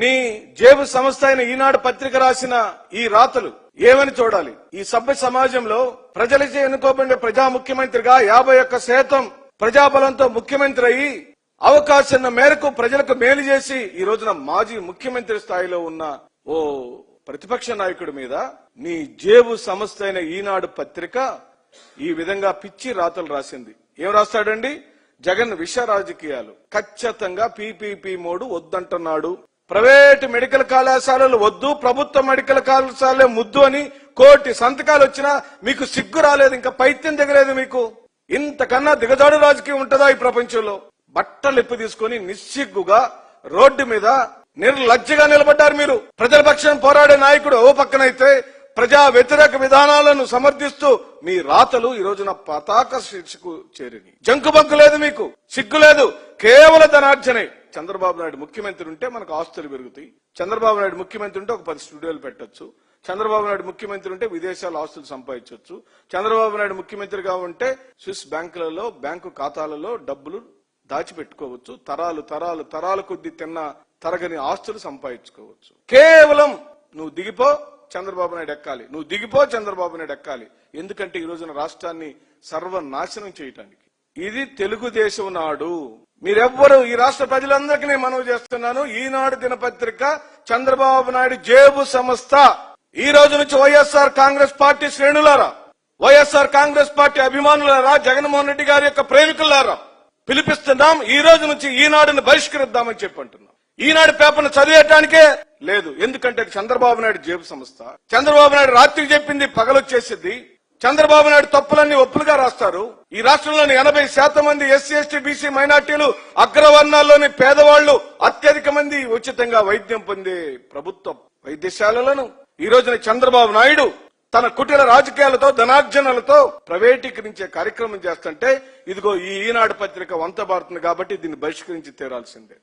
నీ జేబు సంస్థ అయిన ఈనాడు పత్రిక రాసిన ఈ రాతలు ఏమని చూడాలి? ఈ సభ్య సమాజంలో ప్రజలచే ఎన్నుకోబడిన ప్రజా ముఖ్యమంత్రిగా యాభై ఒక్క శాతం ప్రజాబలంతో ముఖ్యమంత్రి అయి అవకాశం మేరకు ప్రజలకు మేలు చేసి ఈ రోజున మాజీ ముఖ్యమంత్రి స్థాయిలో ఉన్న ఓ ప్రతిపక్ష నాయకుడి మీద నీ జేబు సంస్థ అయిన ఈనాడు పత్రిక ఈ విధంగా పిచ్చి రాతలు రాసింది. ఏం రాస్తాడండి? జగన్ విష రాజకీయాలు. ఖచ్చితంగా పీపీపీ మోడు వద్దంటున్నాడు. ప్రైవేట్ మెడికల్ కళాశాలలు వద్దు ప్రభుత్వ మెడికల్ కళాశాలే ముద్దు అని కోటి సంతకాలు వచ్చినా మీకు సిగ్గు రాలేదు ఇంకా పైత్యం దిగలేదు మీకు. ఇంతకన్నా దిగజాడు రాజకీయం ఉంటుందా ఈ ప్రపంచంలో? బట్టలు ఎప్పు తీసుకొని నిస్సిగ్గుగా రోడ్డు మీద నిర్లజ్జగా నిలబడ్డారు మీరు. ప్రజల పక్షం పోరాడే నాయకుడు ఓ పక్కనైతే ప్రజా వ్యతిరేక విధానాలను సమర్థిస్తూ మీ రాతలు ఈ రోజున పతాక శీర్షకు చేరిని జంకు బంకు లేదు మీకు. సిగ్గు లేదు. కేవల ధనార్జనే. చంద్రబాబు నాయుడు ముఖ్యమంత్రి ఉంటే మనకు ఆస్తులు పెరుగుతాయి. చంద్రబాబు నాయుడు ముఖ్యమంత్రి ఉంటే ఒక పది స్టూడియోలు పెట్టొచ్చు. చంద్రబాబు నాయుడు ముఖ్యమంత్రి ఉంటే విదేశాల ఆస్తులు సంపాదించవచ్చు చంద్రబాబు నాయుడు ముఖ్యమంత్రిగా ఉంటే స్విస్ బ్యాంకులలో బ్యాంకు ఖాతాలలో డబ్బులు దాచిపెట్టుకోవచ్చు. తరాలు తరాలు తరాల కొద్ది తిన్న తరగని ఆస్తులు సంపాదించుకోవచ్చు. కేవలం నువ్వు దిగిపో చంద్రబాబు నాయుడు ఎక్కాలి. నువ్వు దిగిపో చంద్రబాబు నాయుడు ఎక్కాలి. ఎందుకంటే ఈ రోజున రాష్ట్రాన్ని సర్వనాశనం చేయటానికి. ఇది తెలుగుదేశం నాడు. మీరెవ్వరు ఈ రాష్ట్ర ప్రజలందరికీ నేను మనవి చేస్తున్నాను. ఈనాడు దినపత్రిక చంద్రబాబు నాయుడు జేబు సంస్థ. ఈ రోజు నుంచి వైఎస్ఆర్ కాంగ్రెస్ పార్టీ శ్రేణులారా వైఎస్ఆర్ కాంగ్రెస్ పార్టీ అభిమానులారా జగన్మోహన్ రెడ్డి గారి యొక్క ప్రేమికులారా పిలిపిస్తున్నాం. ఈ రోజు నుంచి ఈనాడుని బహిష్కరిద్దామని చెప్పి అంటున్నాం. ఈనాడు పేపర్ను చదివేయటానికే లేదు. ఎందుకంటే చంద్రబాబు నాయుడు జేబు సంస్థ. చంద్రబాబు నాయుడు రాత్రికి చెప్పింది పగలొచ్చేసింది. చంద్రబాబు నాయుడు తప్పులన్నీ ఒప్పులుగా రాస్తారు. ఈ రాష్ట్రంలోని ఎనభై శాతం మంది ఎస్సీ ఎస్టీ బీసీ మైనార్టీలు అగ్రవర్ణాల్లోని పేదవాళ్ళు అత్యధిక మంది ఉచితంగా వైద్యం పొందే ప్రభుత్వ వైద్యశాలలను. ఈ రోజున చంద్రబాబు నాయుడు తన కుటీర రాజకీయాలతో ధనార్జనలతో ప్రైవేటీకరించే కార్యక్రమం చేస్తుంటే ఇదిగో ఈ ఈనాడు పత్రిక వంత బారుతుంది కాబట్టి దీన్ని బహిష్కరించి తీరాల్సిందే.